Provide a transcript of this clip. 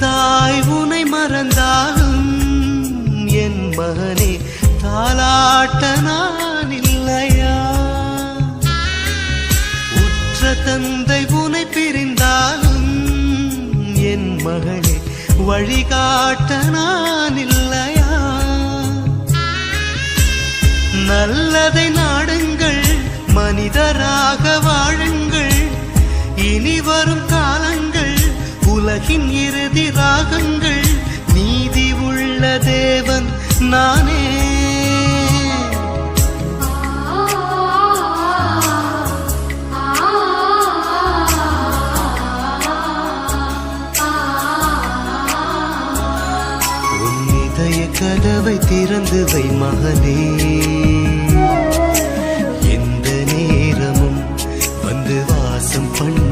தாய் உனை மறந்தாலும் என் மகனே தாலாட்ட நான் இல்லையா உற்ற தந்தை உனை பிரிந்தாலும் என் மகளே வழிகாட்ட நான் இல்லையா நல்லதை நாடுங்கள் மனிதராக வாழுங்கள் இனி வரும் காலங்கள் உலகின் இறுதி ராகங்கள் நீதி உள்ள தேவன் நானே. கதவை திறந்து வை மகனே. எந்த நேரமும் வந்து வாசம் பண்ண